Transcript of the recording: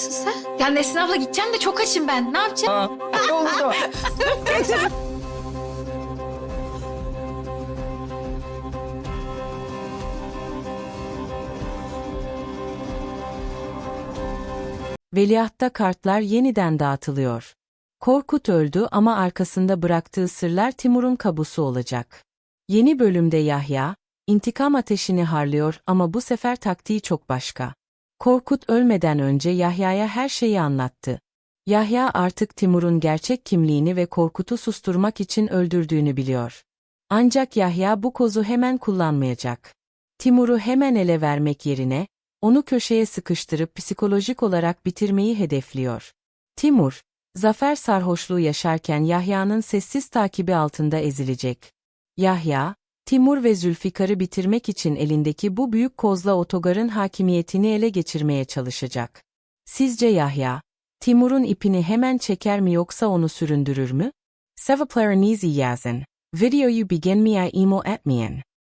sen? Ya Nesrin abla gideceğim de çok açım ben. Ne yapacağım? Aa, oldu. Veliahtta kartlar yeniden dağıtılıyor. Korkut öldü ama arkasında bıraktığı sırlar Timur'un kabusu olacak. Yeni bölümde Yahya, intikam ateşini harlıyor ama bu sefer taktiği çok başka. Korkut ölmeden önce Yahya'ya her şeyi anlattı. Yahya artık Timur'un gerçek kimliğini ve Korkut'u susturmak için öldürdüğünü biliyor. Ancak Yahya bu kozu hemen kullanmayacak. Timur'u hemen ele vermek yerine, onu köşeye sıkıştırıp psikolojik olarak bitirmeyi hedefliyor. Timur, zafer sarhoşluğu yaşarken Yahya'nın sessiz takibi altında ezilecek. Yahya, Timur ve Zülfikar'ı bitirmek için elindeki bu büyük kozla otogarın hakimiyetini ele geçirmeye çalışacak. Sizce Yahya, Timur'un ipini hemen çeker mi yoksa onu süründürür mü? Sevaplarınızı yazın. Videoyu beğenmeyi imo etmeyin.